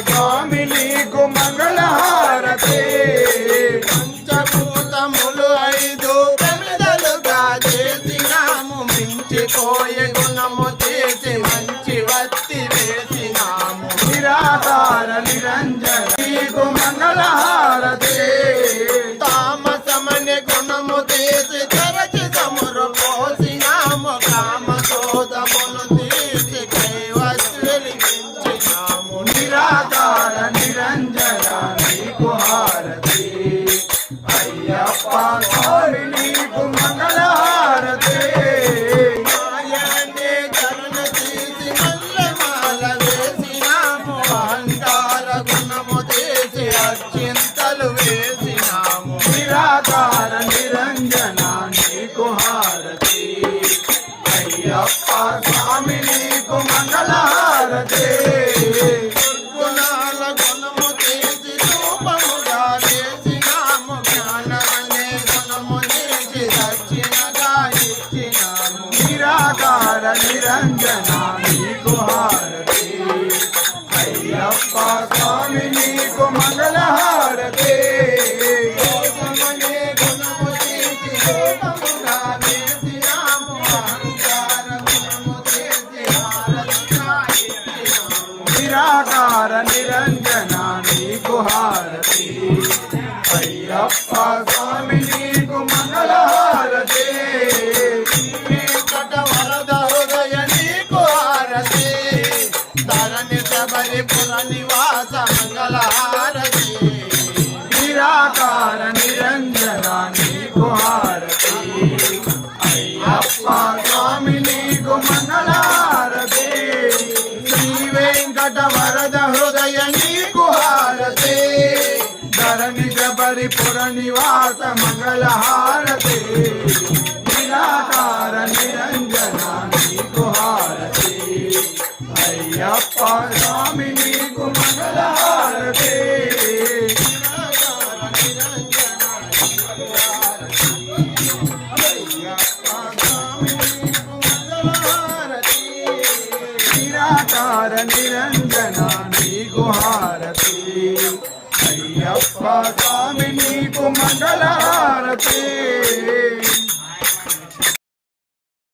కామినీకు మంగళహారతి. పంచభూతములు ఐదు ప్రమిదలుగా చేసినాము. మించిపోయే గుణము చేసి మంచి వత్తి వేసినాము. నిరాకార నిరంజన నీకు మంగళహారతి. అయ్యప్ప స్వామి నీకు మంగళహారతే మాయనే కరుణ తీసి మల్లెమాల వేసినాము అహంకార గుణము తీసి అత్యంతలు వేసినాము నిరాకార నిరంజన నీకు హారతి. అయ్యప్ప స్వామి నీకు నిరంజనా నీకు హారతి అయ్యప్ప స్వామి నీకు మంగళహారతి రూపమనే నిరాకార నీకు హారతి అయ్యప్ప స్వామి నీకు ధరణి నివాస మంగళహారతి. నిరాకార నిరంజన నీకు అయ్యప్ప స్వామి నీకు మంగళహారతి. శ్రీ వెంకట వరద హృదయ నీకు హారతి. ధరణి జబరిపుర నివాస మంగళహారతి. నిరాకార నిరంజన అయ్యప్ప స్వామి నీకు మంగళహారతి నిరంజన నీకు హారతి. అయ్యప్ప స్వామి నీకు మంగళహారతి